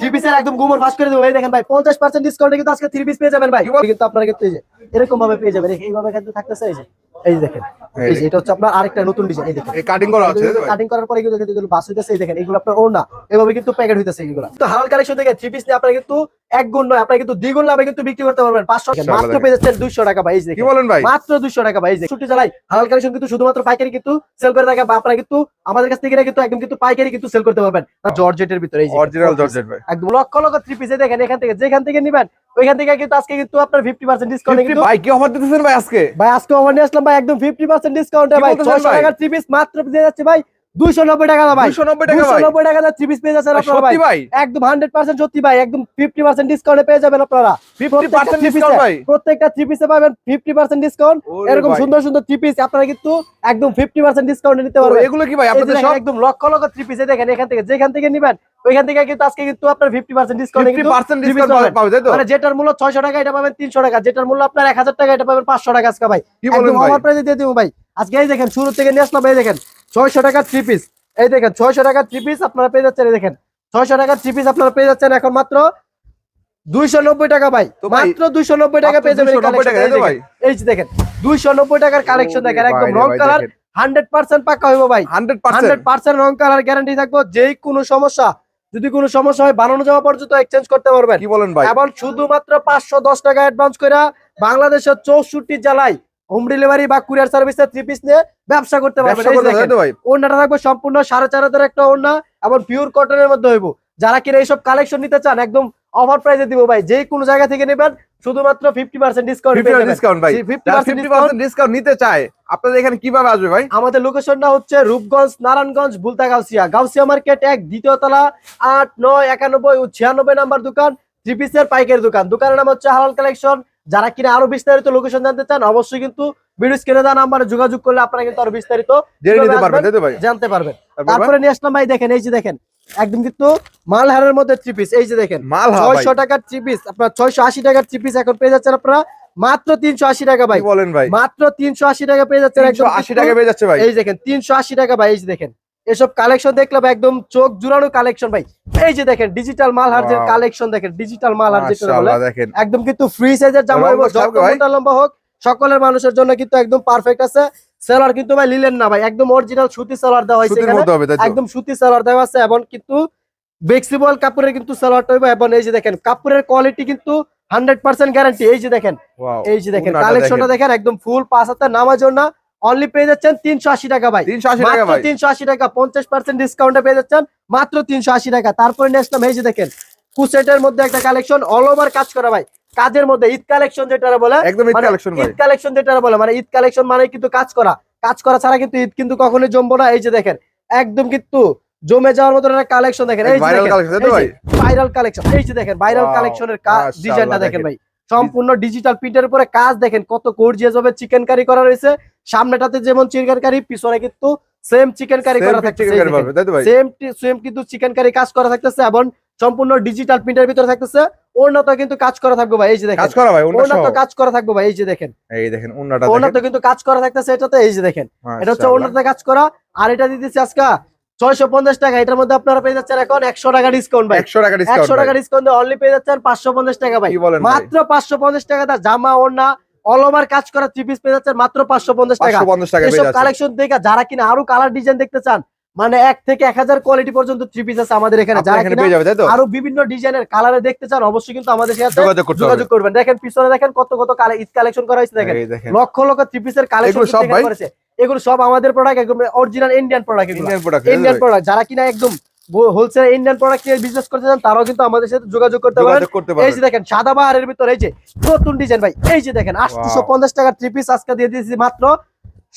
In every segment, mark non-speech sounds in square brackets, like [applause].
Three পিসের একদম গোমর ফাঁস করে দেবো। দেখেন ভাই পঞ্চাশ পার্সেন্ট ডিসকাউন্টে কিন্তু আজকে থ্রি পিস পেয়ে যাবেন ভাই। কিন্তু আপনারা কিন্তু এরকম ভাবে পেয়ে যাবেন। এই- এইভাবে কিন্তু থাকতেছে এই যে। এই দেখেন। এটা হচ্ছে আপনার আরেকটা নতুন ডিজাইন এই দেখেন। এই কাটিং করা আছে? কাটিং করার পরে কিন্তু দেখেন এগুলো বাস হইতেছে এই দেখেন এগুলো আপনার ওড়না। এভাবে কিন্তু প্যাকেট হইতেছে এগুলো। তো হালাল কালেকশন থেকে থ্রি পিস নিয়ে আপনারা কিন্তু এক গুণ নয় আপনারা কিন্তু দ্বিগুণ লাভে কিন্তু বিক্রি করতে পারবেন। পাঁচশো মাত্র পেয়ে যাচ্ছেন দুইশো টাকা ভাই কি বলেন ভাই? মাত্র দুশো টাকা ভাই ছুটি চালাই হালাল কালেকশন কিন্তু শুধুমাত্র পাইকারি কিন্তু সেল করে থাকে বা আপনারা কিন্তু আমাদের কাছ থেকে কিন্তু একদম কিন্তু পাইকারি কিন্তু সেল করতে পারবেন। জর্জেটের ভিতরে এই যে অরিজিনাল জর্জেট ভাই। একদম লক্ষ লক্ষ থ্রি পিসে দেখেন এখান থেকে যেখান থেকে নিবেন ওইখান থেকে কিন্তু আজকে কিন্তু আপনার ফিফটি পার্সেন্ট ডিসকাউন্ট ভাই কি অফার দিতেছেন ভাই আজকে? ভাই আজকে আমার নিয়ে আসলাম ভাই একদম ফিফটি পার্সেন্ট ডিসকাউন্টে কি ভাই বলতেছেন ছয়শো ভাই? টাকার থ্রি পিস মাত্র দিয়ে যাচ্ছে ভাই দুইশো নব্বই টাকা দাম ভাই। 290 টাকা ভাই। নব্বই টাকা থ্রি পিস পেয়ে যাচ্ছেন আপনারা ভাই। ভাই? একদম হান্ড্রেড পার্সেন্ট সত্যি ভাই একদম ফিফটি পার্সেন্ট ডিসকাউন্টে পেয়ে যাবেন আপনারা। 50% ডিসকাউন্ট ভাই। প্রত্যেকটা থ্রি পিসে পাবেন ফিফটি পার্সেন্ট ডিসকাউন্ট এরকম সুন্দর সুন্দর থ্রি পিস আপনারা কিন্তু একদম ফিফটি পার্সেন্ট ডিসকাউন্টে নিতে পারবেন। এগুলো কি ভাই আপনাদের সব? একদম লক্ষ লক্ষ থ্রি পিসে দেখেন এখান থেকে যেখান থেকে নিবেন ওইখান থেকে কিন্তু আজকে কিন্তু আপনার ডিসকাউন্ট 50% ডিসকাউন্ট পাবে তাই তো? মানে যেটার মূল্য ছয়শো টাকা এটা পাবেন তিনশো টাকা। যেটার মূল্য আপনার এক হাজার টাকা এটা পাবেন পাঁচশো টাকা আজকে ভাই। কি বলেন একদম অফার প্রাইসে দিয়ে দিব ভাই। আজকে এই দেখেন শুরু থেকে নিয়ে আসলাম এই দেখেন। ছয়শো টাকা থ্রি পিস এই দেখেন ছয়শো টাকা থ্রি পিস আপনারা পেয়ে যাচ্ছেন এই দেখেন। ছয়শো টাকা থ্রি পিস আপনারা পেয়ে যাচ্ছেন এখন মাত্র দুইশো নব্বই টাকা ভাই। মাত্র দুইশো নব্বই টাকা পেয়ে যাবেন এই 290 টাকা, collection তাই তো এই ভাই? দেখেন। এই যে দেখেন দুইশো নব্বই টাকার কালেকশন দেখেন একদম রং কালার হান্ড্রেড পার্সেন্ট পাক্কা হইব ভাই। 100% হান্ড্রেড পার্সেন্ট রং কালার গ্যারান্টি থাকব কোনো সমস্যা যদি কোনো সমস্যা হয় বানানো যাওয়া পর্যন্ত এক্সচেঞ্জ করতে পারবেন। কি বলেন ভাই? এবং শুধুমাত্র পাঁচশো দশ টাকা অ্যাডভান্স করে বাংলাদেশের চৌষট্টি জেলায় হোম ডেলিভারি বা কুরিয়ার সার্ভিসে থ্রি পিস নিয়ে ব্যবসা করতে পারবেন। থাকবে সম্পূর্ণ সাড়ে চার হাজার একটা ওড়না এবং পিওর কটনের মধ্যে হইব। যারা কিনা এইসব কালেকশন নিতে চান একদম অফার প্রাইসে দিব ভাই। যে কোনো জায়গা থেকে নেবেন শুধুমাত্র ফিফটি পার্সেন্ট ডিসকাউন্ট 50% ডিসকাউন্ট ভাই। ফিফটি পার্সেন্ট 50% ডিসকাউন্ট নিতে চায় আপনাদের এখানে কীভাবে আসবে ভাই? আমাদের লোকেশনটা হচ্ছে রূপগঞ্জ নারায়ণগঞ্জ বুলতা গাউসিয়া। গাউসিয়া মার্কেট এক দ্বিতীয় তলা আট নয় একানব্বই ও ছিয়ানব্বই নাম্বার দোকান থ্রি পিসের পাইকারি দোকান। দোকানের নাম হচ্ছে হালাল কালেকশন যারা কিনা আরও বিস্তারিত লোকেশন জানতে চান অবশ্যই কিন্তু ভিডিও স্ক্রিনে দেওয়া নাম্বারে যোগাযোগ করলে আপনারা কিন্তু আরও বিস্তারিত জানতে পারবেন। তারপরে নিয়ে আসলাম ভাই দেখেন এই যে দেখেন একদম কিন্তু মালহারের মধ্যে থ্রি পিস এই যে দেখেন ছয়শো টাকার থ্রি পিস আপনার ছয়শো আশি টাকার থ্রি পিস এখন পেয়ে যাচ্ছেন আপনারা মাত্র তিনশো আশি টাকা ভাই। বলেন ভাই? মাত্র তিনশো আশি টাকা পেয়ে যাচ্ছেন একদম 180 টাকা পেয়ে যাচ্ছে ভাই। এই দেখেন তিনশো আশি টাকা ভাই এই যে দেখেন। এসব কালেকশন দেখলে ভাই একদম চোখ জুড়ানো কালেকশন ভাই। এই যে দেখেন ডিজিটাল মালহার যে Wow. কালেকশন দেখেন ডিজিটাল মালহার যেটা বলে একদম কিন্তু ফ্রি সাইজের জামা যত মোটা লম্বা হোক সকলের মানুষের জন্য কিন্তু একদম পারফেক্ট আছে। সেলার কিন্তু ভাই লিলেন না ভাই একদম অরিজিনাল সুতি সেলার দেওয়া হয়েছে একদম সুতি সেলার দেওয়া আছে এবং কিন্তু ফ্লেক্সিবল কাপড়ের কিন্তু সেলারটা হইব এবং এই যে দেখেন কাপড়ের কোয়ালিটি কিন্তু হান্ড্রেড পার্সেন্ট গ্যারান্টি এই যে দেখেন এই যে দেখেন কালেকশনটা দেখেন। একদম ফুল পাঁচ হাতে নামার জন্য অনলি পেয়ে যাচ্ছেন তিনশো আশি টাকা ভাই। 380 টাকা তিনশো আশি টাকা পঞ্চাশ পার্সেন্ট ডিসকাউন্টে পেয়ে যাচ্ছেন মাত্র তিনশো আশি টাকা। তারপরে নিয়ে আসলাম এই যে দেখেন কুসেটের মধ্যে একটা কালেকশন অল ওভার কাজ করা ভাই। কাজের মধ্যে ঈদ কালেকশন যেটা বলে একদম ঈদ মানে কালেকশন ঈদ কালেকশন যেটা বলে মানে ঈদ কালেকশন মানে কিন্তু কাজ করা। কাজ করা ছাড়া কিন্তু ঈদ কিন্তু কখনোই জমবো না। এই যে দেখেন একদম কিন্তু জমে যাওয়ার মতো একটা কালেকশন দেখেন। এই যে ভাইরাল কালেকশন এই যে ভাইরাল কালেকশন এই যে দেখেন ভাইরাল কালেকশনের ডিজাইনটা দেখেন। ভাই। সম্পূর্ণ ডিজিটাল প্রিন্টের উপরে কাজ দেখেন কত গর্জিয়াস ভাবে চিকেন কারি করা রয়েছে। সামনেটাতে যেমন চিকেন কারি পিছনে কিন্তু সেম চিকেন কারি করা ভাই? সেম সেম কিন্তু চিকেন কারি কাজ করা থাকতেছে এবং সম্পূর্ণ ডিজিটাল প্রিন্টের ভিতরে থাকতেছে। ওনাত কিন্তু কাজ করা থাকবে ভাই এই যে দেখেন। কাজ করা ভাই ওনাত কাজ করা থাকবে ভাই এই যে দেখেন। এই দেখেন ওনাত দেখেন। কিন্তু কাজ করা থাকতেছে এটাতে এই যে দেখেন। এটা হচ্ছে। ওনাতে কাজ করা। আর এটা দিতেছি আজকে ছয়শো পঞ্চাশ টাকা এটার মধ্যে আপনারা পেয়ে যাচ্ছেন এখন একশো টাকা ডিসকাউন্ট ভাই। 100 টাকা একশো টাকা ডিসকাউন্ট অনলি পেয়ে যাচ্ছেন পাঁচশো পঞ্চাশ টাকা ভাই। মাত্র পাঁচশো পঞ্চাশ টাকা দা জামা ওড়না অল ওভার কাজ করা থ্রি পিস পেয়ে যাচ্ছেন মাত্র পাঁচশো পঞ্চাশ টাকা। 550 টাকা পেয়ে এসব কালেকশন দেখে যারা কিনা আরও কালার ডিজাইন দেখতে চান মানে এক থেকে এক হাজার কোয়ালিটি পর্যন্ত থ্রি পিস আছে আমাদের এখানে। যারা আরও বিভিন্ন ডিজাইনের কালারে দেখতে চান অবশ্যই কিন্তু আমাদের সাথে যোগাযোগ করবেন। দেখেন পিছনে দেখেন কত কত ঈদ কালেকশন করা হয়েছে দেখেন। লক্ষ লক্ষ থ্রি পিসের কালেকশন করেছে। এগুলো সব আমাদের প্রোডাক্ট একদম original Indian product Indian product Indian product যারা কিনা একদম হোলসেল ইন্ডিয়ান প্রোডাক্ট নিয়ে বিজনেস করতে চান তারাও কিন্তু আমাদের সাথে যোগাযোগ করতে পারেন। এই যে দেখেন সাদা বাহারের ভিতরে এই যে নতুন ডিজাইন ভাই এই যে দেখেন আটশো পঞ্চাশ টাকা থ্রি পিস আজকে দিয়ে দিয়েছি মাত্র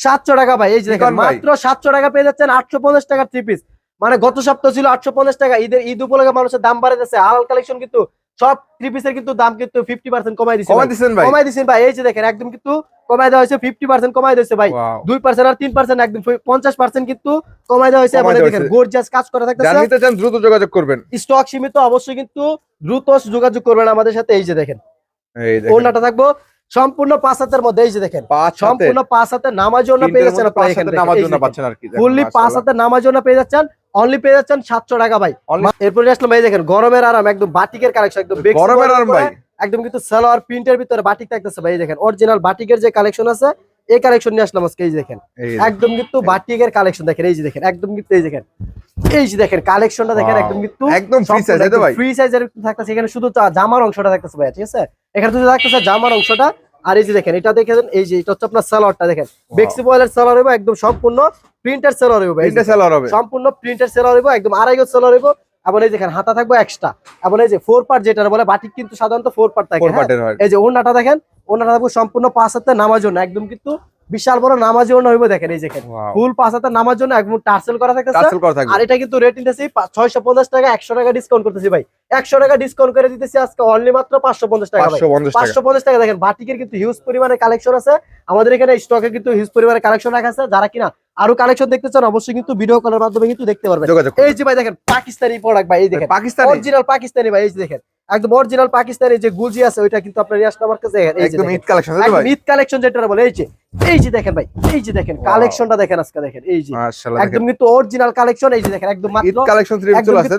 সাতশো টাকা ভাই এই যে দেখেন মাত্র সাতশো টাকা পেয়ে যাচ্ছেন আটশো পঞ্চাশ টাকা থ্রি পিস মানে গত সপ্তাহ ছিল আটশো পঞ্চাশ টাকা ঈদের ঈদ উপলক্ষে মানুষের দাম বাড়ে যাচ্ছে হালাল কালেকশন কিন্তু সব থ্রি পিসের কিন্তু দাম কিন্তু ফিফটি পার্সেন্ট কমাই দিচ্ছে কমাই দিছেন ভাই। কমাই দিচ্ছেন ভাই এই যে দেখেন একদম কিন্তু কমাই দেওয়া হয়েছে ফিফটি পার্সেন্ট কমাই দিয়েছে ভাই। দুই পার্সেন্ট আর তিন পার্সেন্ট একদম পঞ্চাশ পার্সেন্ট কিন্তু কমাই দেওয়া হয়েছে। দেখেন। গোর্জাস কাজ করা থাকতেছে। দ্রুত যোগাযোগ করবেন। স্টক সীমিত অবশ্যই কিন্তু দ্রুত যোগাযোগ করবেন আমাদের সাথে। এই যে দেখেন ওড়নাটা থাকব। সম্পূর্ণ পাঁচ হাতের মধ্যে এই যে দেখেন সম্পূর্ণ পাঁচ হাতে নামার জন্য পেয়ে যাচ্ছেন আপনারা পাঁচ হাতে নামার জন্য ফুললি পেয়ে যাচ্ছেন। অনলি পেয়ে যাচ্ছেন সাতশো টাকা ভাই। এরপরে আসলাম ভাই দেখেন গরমের আরাম একদম বাটিকের কালেকশন একদম গরমের আরাম ভাই। একদম কিন্তু সালোয়ার প্রিন্টের ভিতরে বাটিক থাকতেছে ভাই দেখেন অরিজিনাল বাটিকের যে কালেকশন আছে এই কালেকশন নিয়ে আসলাম আজকে এই দেখেন। একদম কিন্তু বাটিকের কালেকশন দেখেন এই যে দেখেন একদম কিন্তু এই দেখেন। এই যে দেখেন কালেকশনটা দেখেন একদম কিন্তু একদম ফ্রি সাইজ তো ভাই? ফ্রি সাইজের থাকতেছে এখানে শুধু জামার অংশটা থাকতেছে ভাই ঠিক আছে? এখানে শুধু থাকতেছে জামার অংশটা আর এই যে দেখেন এটা দেখেন এই যে এটা হচ্ছে আপনার সালোয়ারটা দেখেন। বেক্সি বয়েলের সালোয়ার হইব একদম সম্পূর্ণ প্রিন্টার সালোয়ার যে তিনটে সেলার হবে। সম্পূর্ণ প্রিন্টের সেলার হইব একদম আড়াই গজ সেলার হইব এবং এই যেখানে হাতা থাকবে এক্সট্রা এবং এই যে ফোর পার্ট যেটা বলে বাটিক কিন্তু সাধারণত ফোর পার্ট থাকে হয়? এই যে ওনাটা দেখেন ওনাটা থাকবে সম্পূর্ণ পাঁচ হাতে নামার জন্য একদম কিন্তু বিশাল বড় নামাজ হইব দেখেন এই যে দেখেন। ফুল পাঁচ হাতে নামার জন্য একদম টার্সেল করা থাকতেছে। আর এটা কিন্তু রেট নিতেছি ছয়শো পঞ্চাশ টাকা একশো টাকা ডিসকাউন্ট করতেছি ভাই। একশো টাকা ডিসকাউন্ট করে দিতেছি আজকে অনলি মাত্র পাঁচশো পঞ্চাশ টাকা ভাই। 550 টাকা। পাঁচশো পঞ্চাশ টাকা দেখেন বাটিকের কিন্তু হিউজ পরিমাণে কালেকশন আছে। আমাদের এখানে স্টকে কিন্তু হিউজ পরিমাণে কালেকশন রাখা আছে। যারা কিনা আরও কালেকশন দেখতে চান অবশ্যই কিন্তু ভিডিও কলের মাধ্যমে কিন্তু দেখতে পারবেন। এই যে ভাই দেখেন পাকিস্তানি প্রোডাক্ট ভাই এই দেখেন। পাকিস্তানি? অরিজিনাল পাকিস্তানি ভাই এই যে দেখেন। একদম অরিজিনাল পাকিস্তানি যে গুলজি আছে ওইটা কিন্তু আপনার আমার কাছে একদম ঈদ কালেকশন একদম ঈদ কালেকশন যেটা বলে এই যে এই যে দেখেন ভাই এই যে দেখেন কালেকশনটা দেখেন আজকে দেখেন এই যে। একদম কিন্তু অরিজিনাল কালেকশন এই যে দেখেন একদম মাত্র কালেকশন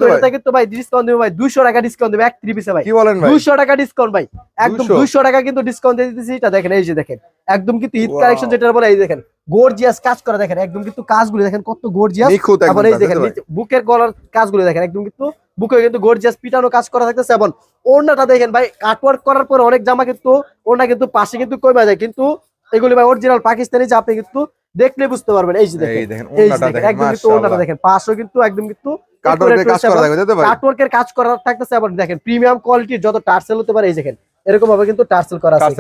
তো এটা কিন্তু ভাই ডিসকাউন্ট দেবে ভাই 200 টাকা ডিসকাউন্ট দেবে এক ভাই। কি বলেন ভাই? 200 টাকা ডিসকাউন্ট ভাই একদম 200 200 টাকা কিন্তু ডিসকাউন্ট দিয়ে দিতেছি এটা দেখেন এই যে দেখেন। একদম কিন্তু ঈদ কালেকশন যেটা বলে এই দেখেন গর্জিয়াস কাজ করা দেখেন একদম কিন্তু কাজগুলো দেখেন কত গর্জিয়াস আবার এই দেখেন বুকের গলার কাজগুলো দেখেন একদম কিন্তু বুকে কিন্তু গর্জিয়াস পিটানো কাজ করা থাকতেছে এবং ওড়নাটা দেখেন ভাই কাটওয়ার্ক করার পরে অনেক জামা কিন্তু ওড়না কিন্তু পাশে কিন্তু কমে যায়। কিন্তু এগুলি ভাই অরিজিনাল পাকিস্তানি যে আপনি কিন্তু দেখলে বুঝতে পারবেন। এই যে দেখেন এই যে দেখেন একদম কিন্তু ওড়নাটা দেখেন পাশও কিন্তু একদম কিন্তু কাটওয়ার্কের কাজ করা থাকবে ভাই। কাটওয়ার্কের কাজ করা থাকতেছে আবার দেখেন প্রিমিয়াম কোয়ালিটির যত টার্সেল হতে পারে এই দেখেন এরকম ভাবে কিন্তু টার্সেল করা আছে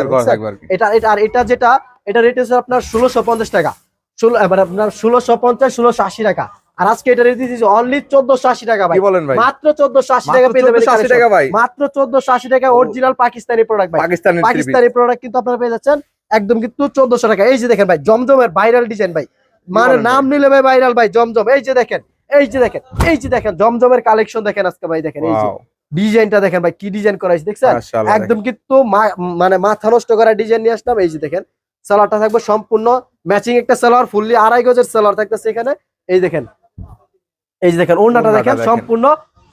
এটা এটা আর এটা যেটা এটা রেট হচ্ছে আপনার ষোলোশো পঞ্চাশ টাকা। ষোলো এবার আপনার ষোলোশো পঞ্চাশ ষোলোশো আশি টাকা। আর আজকে এটা দিচ্ছি অনলি চোদ্দশো আশি টাকা ভাই। কি বলেন ভাই? মাত্র চোদ্দশো আশি টাকা মাত্র পেয়ে যাবেন 1480 টাকা ভাই। মাত্র চোদ্দশো আশি টাকা অরিজিনাল পাকিস্তানি প্রোডাক্ট ভাই। পাকিস্তানি পাকিস্তানি প্রোডাক্ট কিন্তু আপনারা পেয়ে যাচ্ছেন একদম কিন্তু চোদ্দশো টাকা। এই যে দেখেন ভাই জমজমের ভাইরাল ডিজাইন ভাই। মানে নাম নিলে ভাই ভাইরাল ভাই জমজম। এই যে দেখেন এই যে দেখেন এই যে দেখেন জমজমের কালেকশন দেখেন আজকে ভাই দেখেন এই যে ডিজাইনটা দেখেন ভাই কি ডিজাইন করা হয়েছে দেখছেন? একদম কিন্তু মানে মাথা নষ্ট করা ডিজাইন নিয়ে আসলাম। এই যে দেখেন সালোয়ারটা থাকবে সম্পূর্ণ ম্যাচিং একটা সালোয়ার ফুললি আড়াই গজের সালোয়ার থাকতেছে এখানে। এই দেখেন এই যে দেখেন ওড়নাটা দেখেন। সম্পূর্ণ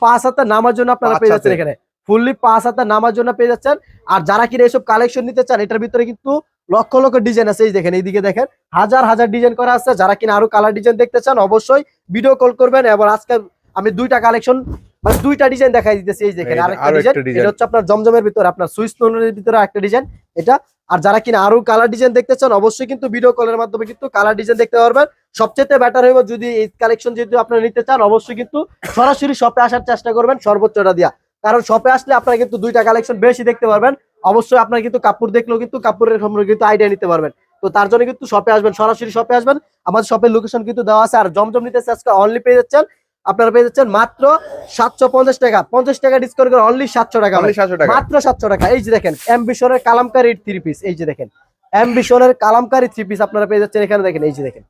পাঁচ হাতে নামার জন্য আপনারা পেয়ে যাচ্ছেন এখানে। ফুললি পাঁচ হাতে নামার জন্য পেয়ে যাচ্ছেন। আর যারা কিনা এইসব কালেকশন নিতে চান এটার ভিতরে কিন্তু লক্ষ লক্ষ ডিজাইন আছে। এই দেখেন এইদিকে দেখেন হাজার হাজার ডিজাইন করা আছে। যারা কিনা আরও কালার ডিজাইন দেখতে চান অবশ্যই ভিডিও কল করবেন এবং আজকে আমি দুইটা কালেকশন মানে দুইটা ডিজাইন দেখাই দিতেছি এই দেখেন আরেকটা ডিজাইন এটা হচ্ছে আপনার জমজমের ভিতরে আপনার সুইস লোনের ভিতরে একটা ডিজাইন এটা। আর যারা কিনা আরও কালার ডিজাইন দেখতে চান অবশ্যই কিন্তু ভিডিও কলের মাধ্যমে কিন্তু কালার ডিজাইন দেখতে পারবেন। সবচেয়ে বেটার হইব যদি এই কালেকশন যদি আপনারা নিতে চান অবশ্যই কিন্তু সরাসরি শপে আসার চেষ্টা করবেন সর্বোচ্চটা দিয়া। কারণ শপে আসলে আপনারা কিন্তু দুইটা কালেকশন বেশি দেখতে পারবেন। অবশ্যই আপনারা কিন্তু কাপড় দেখলেও কিন্তু কাপড়ের সম্পর্কে কিন্তু আইডিয়া নিতে পারবেন। তো তার জন্য কিন্তু শপে আসবেন সরাসরি শপে আসবেন। আমাদের শপের লোকেশন কিন্তু দেওয়া আছে আর জমজম নিতে আজকে অনলি পেয়ে যাচ্ছেন। আপনারা পেয়ে যাচ্ছেন মাত্র সাতশো পঞ্চাশ টাকা। পঞ্চাশ টাকা ডিসকাউন্ট করে অনলি সাতশো টাকা only 700 টাকা। মাত্র সাতশো টাকা। এই যে দেখেন অ্যাম্বিশনের কালামকারী থ্রি পিস এই যে দেখেন। অ্যাম্বিশনের কালামকারী থ্রি পিস আপনারা পেয়ে যাচ্ছেন এখানে দেখেন এই যে দেখেন।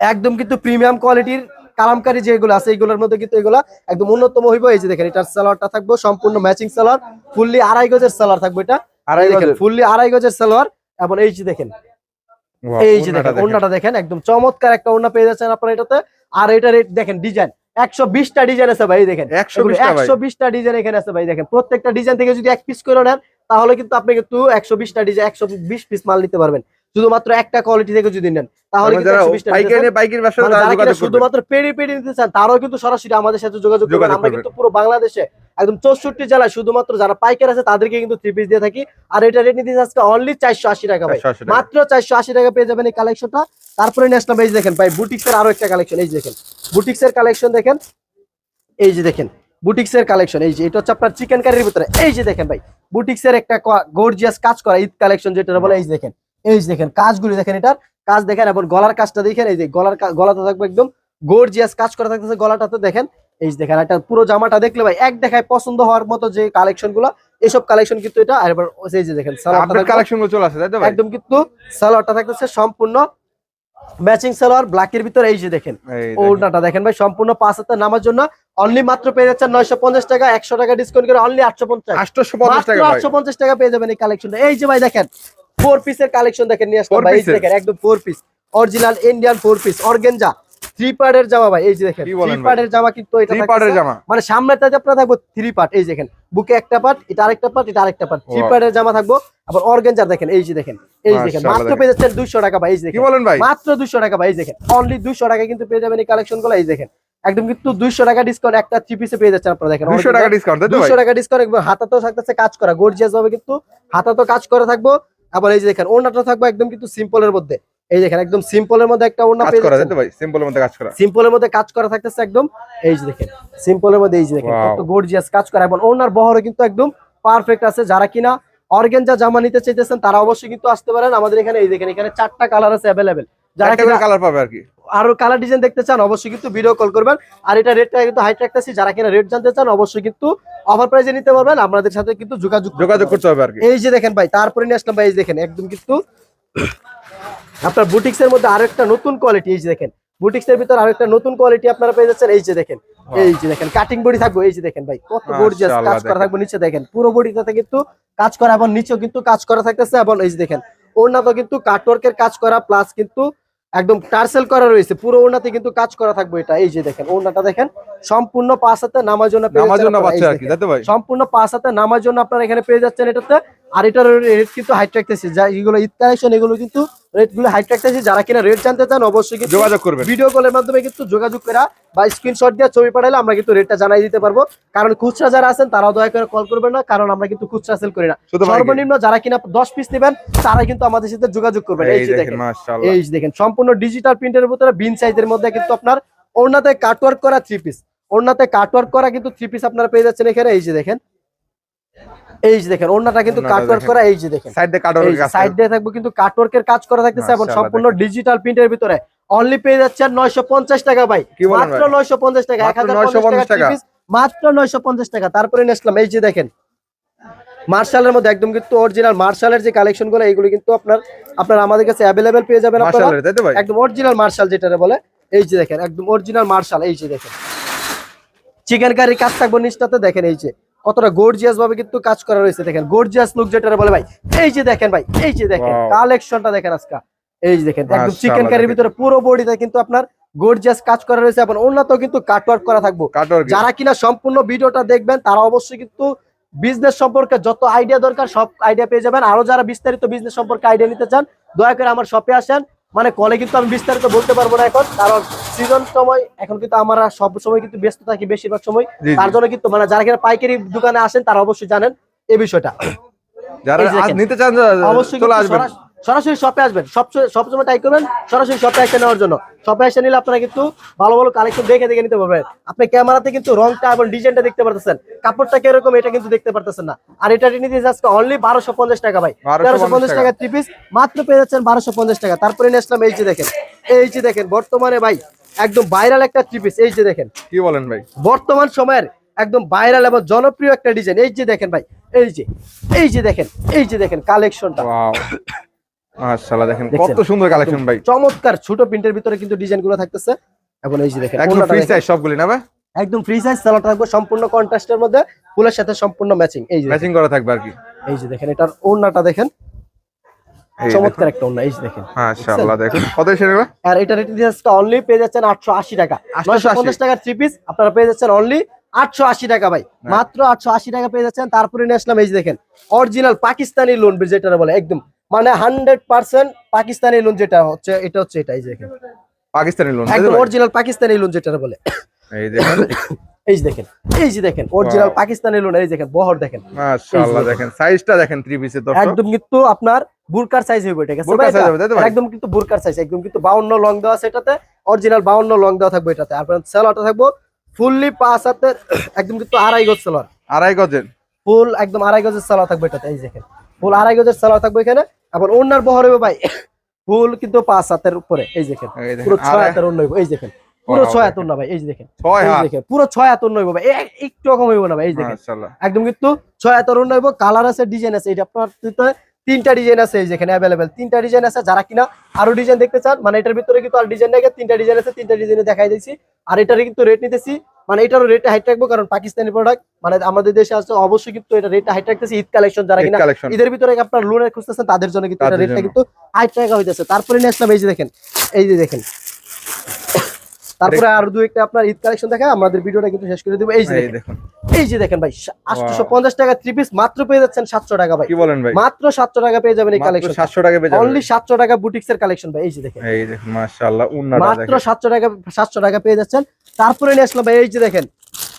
একদম কিন্তু প্রিমিয়াম কোয়ালিটির কালামকারী যেগুলো আছে এইগুলোর মধ্যে কিন্তু এগুলা একদম উন্নতম হইব। এই যে দেখেন এটার সালোয়ারটা থাকব সম্পূর্ণ ম্যাচিং সালোয়ার ফুললি আড়াই গজের সালোয়ার থাকবে এটা। আড়াই দেখেন ফুললি আড়াই গজের সালোয়ার এবং এই যে দেখেন। এই যে দেখেন। ওড়নাটা দেখেন একদম চমৎকার একটা ওড়না পেয়ে যাচ্ছেন আপনারা এটাতে। আর এটা রেট দেখেন ডিজাইন একশো বিশটা ডিজাইন আছে ভাই দেখেন। 120 টা ভাই। একশো বিশটা ডিজাইন এখানে আছে ভাই দেখেন। প্রত্যেকটা ডিজাইন থেকে যদি এক পিস করে নেন তাহলে কিন্তু আপনি কিন্তু একশো বিশটা ডিজাইন একশো বিশ পিস মাল নিতে পারবেন। শুধুমাত্র একটা কোয়ালিটি থেকে যদি নেন তাহলে মানে কিন্তু যারা 120 টা পাইকারি design- নিয়ে পাইকারি ব্যবসা তারা যারা কিনা যোগাযোগ করবেন শুধুমাত্র পেড়ি পেড়ি নিতে চান তারাও কিন্তু সরাসরি আমাদের সাথে যোগাযোগ করবেন আমরা কিন্তু পুরো বাংলাদেশে একদম চৌষট্টি জেলায় শুধুমাত্র যারা পাইকার আছে তাদেরকে কিন্তু থ্রি পিস দিয়ে থাকি। আর এটা রেট নিতে আজকে অনলি চারশো আশি টাকা ভাই। মাত্র চারশো আশি টাকা পেয়ে যাবেন এই কালেকশনটা তারপরে ন্যাশনাল যে দেখেন ভাই বুটিক্স এর আরও একটা কালেকশন এই যে দেখেন। বুটিক্স এর কালেকশন দেখেন এই যে দেখেন। বুটিক্স এর কালেকশন এই যে এটা হচ্ছে আপনার চিকেন কারির ভিতরে। এই যে দেখেন ভাই বুটিক্স এর একটা গর্জিয়াস কাজ করা ঈদ কালেকশন যেটা বলে এই যে দেখেন। এই যে দেখেন কাজগুলি দেখেন এটার। কাজ দেখেন এবং গলার কাজটা দেখেন এই যে গলার গলাটা থাকবে একদম গর্জিয়াস কাজ করা থাকতেছে গলাটাতে দেখেন। এই যে দেখেন একটা পুরো জামাটা দেখলে ভাই এক দেখায় পছন্দ হওয়ার মতো যে কালেকশনগুলো এসব কালেকশন কিন্তু এটা। আর এবার এই যে দেখেন কালেকশনগুলো চলে আসে তাই তো ভাই? একদম কিন্তু সালোয়ারটা থাকতেছে সম্পূর্ণ ম্যাচিং সালোয়ার ব্ল্যাকের ভিতরে। এই যে দেখেন। ওড়নাটা দেখেন ভাই সম্পূর্ণ পাঁচ হাতে নামার জন্য। অনলি মাত্র পেয়ে যাচ্ছেন নয়শো পঞ্চাশ টাকা একশো টাকা ডিসকাউন্ট করে অনলি আটশো পঞ্চাশ। 850 টাকা আটশো পঞ্চাশ টাকা পেয়ে যাবেন এই কালেকশনটা। এই যে ভাই দেখেন ফোর পিসের কালেকশন দেখেন নিয়ে আসলাম ভাই দেখেন একদম four piece original Indian four piece organza three পার্টের জামা ভাই এই যে দেখেন থ্রি? পার্টের জামা কিন্তু এটা। পার্টের জামা? মানে সামনেটাতে আপনার থাকব থ্রি পার্ট এই যে দেখেন বুকে একটা পার্ট এটা আরেকটা পার্ট এটা আরেকটা পার্ট থ্রি. পার্টের জামা থাকব আবার অর্গেনজার দেখেন এই যে দেখেন এই যে দেখেন মাত্র পেয়ে যাচ্ছেন দুইশো টাকা ভাই এই যে কি দেখেন। বলেন ভাই? মাত্র দুইশো টাকা ভাই এই দেখেন অনলি দুইশো টাকা কিন্তু পেয়ে যাবেন এই কালেকশনগুলো এই দেখেন। একদম কিন্তু দুইশো টাকা ডিসকাউন্ট একটা থ্রি পিসে পেয়ে যাচ্ছেন আপনারা দেখেন 200 টাকা ডিসকাউন্ট তাই তো ভাই? দুইশো টাকা ডিসকাউন্ট একবার হাতাতেও থাকতেছে কাজ করা গর্জিয়াস ভাবে কিন্তু। হাতাতেও কাজ করা থাকব আবার এই যে দেখেন ওড়নাটা থাকবে একদম কিন্তু সিম্পলের মধ্যে। এই দেখেন একদম সিম্পলের মধ্যে একটা ওড়না কাজ পেয়ে যাচ্ছেন। ভাই সিম্পলের মধ্যে কাজ করা। সিম্পলের মধ্যে কাজ করা থাকতেছে একদম এই যে দেখেন সিম্পলের মধ্যে এই যে দেখেন. কত গর্জিয়াস কাজ করা। এবং ওড়নার বহরও কিন্তু একদম পারফেক্ট আছে। যারা কিনা অর্গেনজা জামা নিতে চাইতেছেন তারা অবশ্যই কিন্তু আসতে পারেন। আমাদের এখানে এই দেখেন এখানে চারটা কালার আছে অ্যাভেলেবেল যারা কালার পাবে আর কি। আরও কালার ডিজাইন দেখতে চান অবশ্যই কিন্তু ভিডিও কল করবেন। আর এটা রেটটা কিন্তু হাই রাখতেছি যারা কিনা রেট জানতে চান অবশ্যই কিন্তু অফার প্রাইসে নিতে পারবেন। আমাদের সাথে কিন্তু যোগাযোগ যোগাযোগ করতে হবে আর কি। এই যে দেখেন ভাই তারপরে নিয়ে আসলাম ভাই এই দেখেন একদম কিন্তু আপনার বুটিক্স এর মধ্যে আরও একটা নতুন কোয়ালিটি এই যে দেখেন বুটিক্স এর ভিতর আরও একটা নতুন কোয়ালিটি আপনারা পেয়ে যাচ্ছেন। এই যে দেখেন এই যে দেখেন কাটিং বডি থাকবে এই যে দেখেন ভাই কত গর্জিয়াস কাজ করা। থাকবে নিচে দেখেন পুরো বডিটাতে কিন্তু কাজ করা এবং নিচেও কিন্তু কাজ করা থাকতেছে এবং এই যে দেখেন ওড়নাতে কিন্তু কাটওয়ার্কের কাজ করা প্লাস কিন্তু একদম টার্সেল করা রয়েছে। পুরো ওনাতে কিন্তু কাজ করা থাকবে এটা। এই যে দেখেন ওনাটা দেখেন। সম্পূর্ণ পাঁচ হাতে নামার জন্য সম্পূর্ণ পাঁচ হাতে নামার জন্য আপনারা এখানে পেয়ে যাচ্ছেন এটাতে। আর এটার রেট কিন্তু হাইট রাখতেছি যা এগুলো ঈদ কালেকশন এগুলো কিন্তু রেটগুলো হাইট রাখতেছি যারা কিনা রেট জানতে চান অবশ্যই কিন্তু যোগাযোগ করবেন। ভিডিও কলের মাধ্যমে কিন্তু যোগাযোগ করা বা স্ক্রিনশট দিয়ে ছবি পাঠালে আমরা কিন্তু রেটটা জানাই দিতে পারব। কারণ খুচরা যারা আছেন তারাও দয়া করে কল করবেন না কারণ আমরা কিন্তু খুচরা সেল করি না। সর্বনিম্ন যারা কিনা দশ পিস নেবেন তারাই কিন্তু আমাদের সাথে যোগাযোগ করবেন। এই যে দেখেন এই দেখেন সম্পূর্ণ ডিজিটাল প্রিন্টের ভিতরে বিন সাইজের মধ্যে কিন্তু আপনার ওড়নাতে কাটওয়ার্ক করা থ্রি পিস ওড়নাতে কাটওয়ার্ক করা কিন্তু থ্রি পিস আপনারা পেয়ে যাচ্ছেন এখানে এই যে দেখেন। এই যে দেখেন ওড়নাটা কিন্তু কাটওয়ার্ক। করা এই যে দেখেন। সাইড দিয়ে কাটার কাজ সাইড থাকবে কিন্তু কাটওয়ার্কের কাজ করা থাকতেছে এবং সম্পূর্ণ ডিজিটাল প্রিন্টের ভিতরে। অনলি পেয়ে নয়শো পঞ্চাশ টাকা ভাই। মাত্র ভাই? নয়শো পঞ্চাশ টাকা এক মাত্র হাজার 950 টাকা টাকা। টাকা। তারপরে নিয়ে আসলাম এই যে দেখেন। মার্শালের মধ্যে একদম কিন্তু অরিজিনাল মার্শালের যে কালেকশনগুলো এগুলো কিন্তু আপনার আপনার আমাদের কাছে অ্যাভেলেবেল পেয়ে যাবেন আপনারা। একদম অরিজিনাল মার্শাল যেটা বলে এই যে দেখেন। একদম অরিজিনাল মার্শাল এই যে দেখেন। চিকেন কারি কাজ থাকব নিচটাতে দেখেন এই যে। কতটা গর্জিয়াস ভাবে কিন্তু কাজ করা রয়েছে দেখেন। গর্জিয়াস লুক যেটা বলে ভাই এই যে দেখেন ভাই এই যে দেখেন কালেকশনটা দেখেন আজকে। এই যে দেখেন একদম চিকেন কারির ভিতরে পুরো বডিতে কিন্তু আপনার গর্জিয়াস কাজ করা রয়েছে এবং অন্যতেও কিন্তু কাটওয়ার্ক করা থাকব। যারা কিনা সম্পূর্ণ ভিডিওটা দেখবেন তারা অবশ্যই কিন্তু বিজনেস সম্পর্কে যত আইডিয়া দরকার সব আইডিয়া পেয়ে যাবেন। আরও যারা বিস্তারিত বিজনেস সম্পর্কে আইডিয়া নিতে চান দয়া করে আমার শপে আসেন। মানে কলে কিন্তু আমি বিস্তারিত বলতে পারব না এখন কারণ সিজন সময় এখন কিন্তু আমরা সব সময় কিন্তু ব্যস্ত থাকি বেশিরভাগ সময়। তার জন্য কিন্তু মানে যারা কিনা পাইকারি দোকানে আসেন তারা অবশ্যই জানেন এই বিষয়টা যারা। নিতে চান অবশ্যই চলে আসবেন সরাসরি শপে আসবেন। সবসময় সবসময় ট্রাই করবেন সরাসরি শপে এসে নেওয়ার জন্য। শপে এসে নিলে আপনারা কিন্তু ভালো ভালো কালেকশন দেখে দেখে নিতে পারবেন। আপনি ক্যামেরাতে কিন্তু রংটা এবং ডিজাইনটা দেখতে পারতেছেন। কাপড়টা কীরকম এটা কিন্তু দেখতে পারতেছেন না। আর এটা নিতে আজকে অনলি বারোশো পঞ্চাশ টাকা ভাই। 1250 তেরোশো পঞ্চাশ টাকা। থ্রি পিস মাত্র পেয়ে যাচ্ছেন বারোশো পঞ্চাশ টাকা। তারপরে নিয়ে আসলাম এই যে দেখেন এই যে দেখেন বর্তমানে ভাই একদম ভাইরাল একটা থ্রি পিস এই যে দেখেন। কি বলেন ভাই? বর্তমান সময়ের একদম ভাইরাল এবং জনপ্রিয় একটা ডিজাইন এই যে দেখেন ভাই এই যে এই যে দেখেন এই যে দেখেন কালেকশনটা মাশাআল্লাহ দেখেন কত সুন্দর কালেকশন ভাই। চমৎকার ছোট প্রিন্টের ভিতরে কিন্তু ডিজাইনগুলো থাকতেছে। এখন এই যে দেখেন একদম ফ্রি সাইজ সবগুলি না ভাই? একদম ফ্রি সাইজ থাকবে সম্পূর্ণ কন্ট্রাস্টের মধ্যে ফুলের সাথে সম্পূর্ণ ম্যাচিং এই যে ম্যাচিং করা থাকবে আর কি। এই যে দেখেন এটার ওড়নাটা দেখেন। চমৎকার একটা ওড়না এই যে দেখেন। মাশাআল্লাহ দেখুন। কত সেটা আর এটা রেটিং অনলি পেয়ে যাচ্ছেন আটশো আশি টাকা। 880 নয়শো পঞ্চাশ টাকার থ্রি পিস আপনারা পেয়ে যাচ্ছেন অনলি আটশো আশি টাকা ভাই। মাত্র আটশো আশি টাকা পেয়ে যাচ্ছেন তারপরে নিয়ে আসলাম এই যে দেখেন অরিজিনাল পাকিস্তানি লোন যেটা বলে একদম। মানে হান্ড্রেড পার্সেন্ট পাকিস্তানি লোন যেটা হচ্ছে এটা হচ্ছে এটা এই যে পাকিস্তানি লোন একদম অরিজিনাল পাকিস্তানি লোন যেটা বলে। এই দেখেন। [coughs] এই যে দেখেন এই যে দেখেন অরিজিনাল পাকিস্তানি লোন এই দেখেন বহর দেখেন। মাশাআল্লাহ দেখেন সাইজটা দেখেন থ্রি পিসের দর্শক। একদম কিন্তু আপনার বুরকার সাইজ হইবে ঠিক আছে বুরকার ভাই হবে, তাই একদম কিন্তু বুরকার সাইজ একদম কিন্তু 52 লং দেওয়া আছে এটাতে অরিজিনাল 52 লং দেওয়া থাকবে এটাতে। আর সেলারটা থাকব ফুললি পাঁচ হাতের [coughs] একদম কিন্তু আড়াই গজ সেলার আড়াই গজের? ফুল একদম আড়াই গজের সেলার থাকবে এটাতে এই দেখেন। ফুল আড়াই গজের সেলার থাকবে এখানে। আবার ওনার বহর হইবে ভাই ফুল কিন্তু পাঁচ হাতের উপরে এই দেখেন পুরো ছয় হাতের অন্য এই দেখেন পুরো ছয়। হাতের না ভাই এই দেখেন হাত। দেখেন পুরো ছয় হাতের নইব ভাই একটু কম হইব না ভাই এই দেখেন। একদম কিন্তু ছয় হাতের অন্য হইব কালার আছে ডিজাইন আছে এটা আপনার তিনটা ডিজাইন আছে এই যেখানে অ্যাভেলেবেল তিনটা ডিজাইন আছে যারা কিনা আরও ডিজাইন দেখতে চান মানে এটার ভিতরে কিন্তু আর ডিজাইন নেই তিনটা ডিজাইন আছে তিনটা ডিজাইনে দেখাই দিয়েছি। আর এটার কিন্তু রেট নিতেছি মানে এটারও রেট হাইট রাখব কারণ পাকিস্তানি প্রোডাক্ট মানে আমাদের দেশে আছে অবশ্যই কিন্তু এটা রেট হাইট রাখতেছি ঈদ কালেকশন যারা কিনা ঈদের ভিতরে আপনার লোনের খুঁজতেছেন তাদের জন্য কিন্তু রেটটা। কিন্তু হাইট রাখা হইতেছে। তারপরে নিয়ে আসলাম এই যে দেখেন এই যে দেখেন তারপরে আর দু একটা আপনার ঈদ কালেকশন দেখা আমাদের ভিডিওটা কিন্তু শেষ করে দেবো। এই যে দেখেন। এই যে দেখেন ভাই আটশো পঞ্চাশ টাকা থ্রি পিস মাত্র পেয়ে যাচ্ছেন সাতশো টাকা ভাই। কি বলেন ভাই? মাত্র সাতশো টাকা পেয়ে যাবেন এই কালেকশন সাতশো টাকা বেজে অনলি সাতশো টাকা বুটিক্স এর কালেকশন ভাই এই যে দেখেন। এই দেখুন মাশাআল্লাহ মাত্র সাতশো টাকা সাতশো টাকা পেয়ে যাচ্ছেন। তারপরে নিয়ে আসলাম ভাই এই যে দেখেন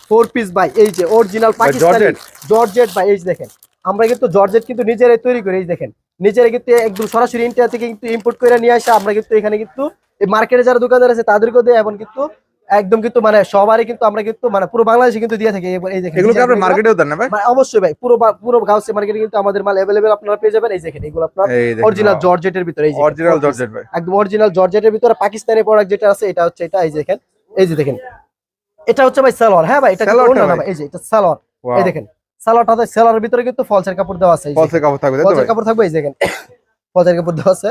ফোর পিস ভাই এই যে অরিজিনাল পাকিস্তানি জর্জেট? জর্জেট ভাই এই যে দেখেন। আমরা কিন্তু জর্জেট কিন্তু নিজেরাই তৈরি করি এই দেখেন। নিজেরাই কিন্তু একদম সরাসরি ইন্ডিয়া থেকে কিন্তু ইম্পোর্ট করে নিয়ে আসে। আমরা কিন্তু এখানে কিন্তু এই মার্কেটে যারা দোকানদার আছে তাদেরকেও দেয় এবং কিন্তু একদম কিন্তু মানে সবারই কিন্তু আমরা কিন্তু মানে পুরো বাংলাদেশে কিন্তু দিয়ে থাকি। এই- দেখেন এগুলো আপনি মার্কেটেও দেন না ভাই? মানে অবশ্যই ভাই পুরো পুরো গাউসে মার্কেটে কিন্তু আমাদের মাল অ্যাভেলেবেল আপনারা পেয়ে যাবেন। এই দেখেন এগুলো আপনার অরিজিনাল জর্জেটের ভিতরে এই অরিজিনাল জর্জেট ভাই। একদম অরিজিনাল জর্জেটের ভিতরে পাকিস্তানি প্রোডাক্ট যেটা আছে এটা হচ্ছে এটা এই দেখেন এই যে দেখেন। এটা হচ্ছে ভাই সালোয়ার হ্যাঁ ভাই এটা না? ভাই। এই যে এটা সালোয়ার এই দেখেন সালোয়ারটা সালোয়ারের ভিতরে কিন্তু ফলসের কাপড় দেওয়া আছে ফলসের কাপড় থাকবে ফলসের কাপড় থাকবে এই দেখেন ফলসের কাপড় দেওয়া আছে।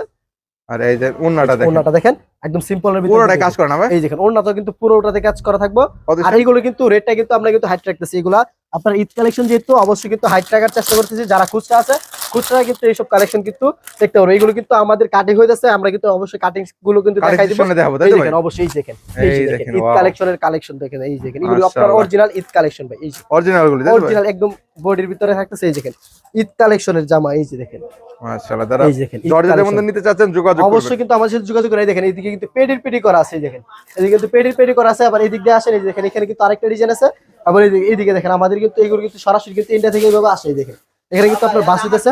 আর এই যে ওন্নাটা দেখেন। ওন্নাটা দেখেন একদম সিম্পলের ভিতরে পুরোটা কাজ করে না ভাই? এই দেখেন ওন্নাটা কিন্তু পুরোটাতে কাজ করা থাকব। আর এইগুলো কিন্তু রেটটা কিন্তু আমরা কিন্তু হাইট রাখতেছি এগুলা আপনার ঈদ কালেকশন যেহেতু অবশ্যই কিন্তু হাইট রাখার চেষ্টা করতেছি। যারা খুচরা আছে খুচরা কিন্তু এইসব কালেকশন কিন্তু দেখতে পারো। এইগুলো কিন্তু আমাদের কাটিং হয়ে যাচ্ছে আমরা কিন্তু অবশ্যই কাটিংগুলো কিন্তু দেখাই দিব। দেখেন অবশ্যই দেখেন ঈদ. কালেকশনের কালেকশন দেখেন এই দেখেন এগুলো আপনার অরিজিনাল ঈদ কালেকশন ভাই এই অরিজিনালগুলো অরিজিনাল একদম বডির ভিতরে থাকতেছে এই দেখেন ঈদ কালেকশনের জামা এই যে দেখেন। মাশাআল্লাহ দাদা এই দেখেন ঈদ মধ্যে নিতে চাচ্ছেন যোগাযোগ অবশ্যই কিন্তু আমাদের সাথে যোগাযোগ করে এই দেখেন এইদিকে কিন্তু পেডির পেডি করা আছে এই দেখেন। এদিকে কিন্তু পেডির পেডি করা আছে আবার এদিক দিয়ে আসেন এই দেখেন এখানে কিন্তু আরেকটা ডিজাইন আছে। আবার এইদিকে দেখেন আমাদের কিন্তু এইগুলো কিন্তু সরাসরি কিন্তু ইন্ডিয়া থেকে এইভাবে আসে দেখেন। এখানে কিন্তু আপনার বাস হইতেছে।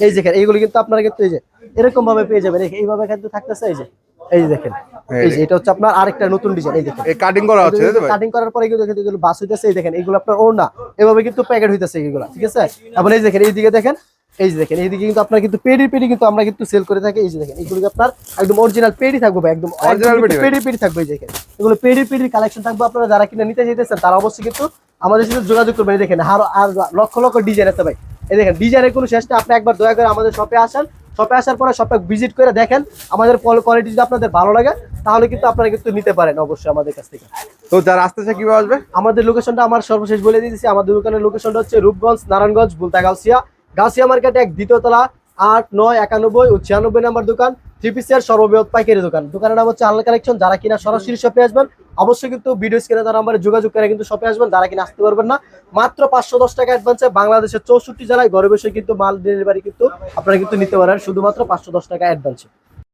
এই দেখেন এইগুলো কিন্তু আপনারা কিন্তু এই যে এরকম ভাবে পেয়ে যাবেন। এই- এইভাবে কিন্তু থাকতেছে এই যে। এই যে দেখেন। এই যে এটা হচ্ছে আপনার আরেকটা নতুন ডিজাইন এই দেখেন। কাটিং করা হচ্ছে কাটিং করার পরে কিন্তু দেখেন এগুলো বাস হইতেছে এই দেখেন। এগুলো আপনার ওড়না এভাবে কিন্তু প্যাকেট হইতেছে এগুলো ঠিক আছে? আবার এই দেখেন এইদিকে দেখেন এই যে দেখেন এইদিকে কিন্তু আপনার কিন্তু পেডি পেডি কিন্তু আমরা কিন্তু সেল করে থাকি। এই যে দেখেন এগুলো আপনার একদম অরিজিনাল পেডি থাকবে ভাই, একদম Original পেডি পেডি থাকবে দেখেন। এগুলো পেডি পেডি কালেকশন থাকবে আপনারা যারা কিনা নিতে চাইতেছেন তারা অবশ্যই কিন্তু আমাদের সাথে যোগাযোগ করবেন। দেখেন আর আর লক্ষ লক্ষ ডিজাইন আছে ভাই। এই দেখেন ডিজাইনের কোনো শেষ নেই। আপনি একবার দয়া করে আমাদের শপে আসেন। শপে আসার পরে শপে ভিজিট করে দেখেন আমাদের কোয়ালিটি যদি আপনাদের ভালো লাগে তাহলে কিন্তু আপনারা কিন্তু নিতে পারেন অবশ্যই আমাদের কাছ থেকে। তো যারা আসতে চায় কীভাবে আসবে? আমাদের লোকেশনটা আমার সর্বশেষ বলে দিয়েছি। আমাদের দোকানের লোকেশনটা হচ্ছে রূপগঞ্জ নারায়ণগঞ্জ বুলতা গাউসিয়া মার্কেট এক দ্বিতীয়তলা আট, নয়, একানব্বই ও ছিয়ানব্বই নাম্বার দোকান থ্রি সর্ববৃহৎ পাইকারি দোকান। দোকানের নাম হচ্ছে আল্লাহ কালেকশন যারা কিনা সরাসরি শপে আসবেন, অবশ্যই কিন্তু ভিডিও স্ক্রিনে তার নাম্বারে যোগাযোগ করে কিন্তু শপে আসবেন, যারা কিনা আসতে পারবেন না। মাত্র পাঁচশো দশ টাকা অ্যাডভান্সে বাংলাদেশের চৌষট্টি জেলায় ঘরে বসে কিন্তু মাল ডেলিভারি কিন্তু আপনারা কিন্তু নিতে পারেন, শুধুমাত্র পাঁচশো দশ টাকা অ্যাডভান্সে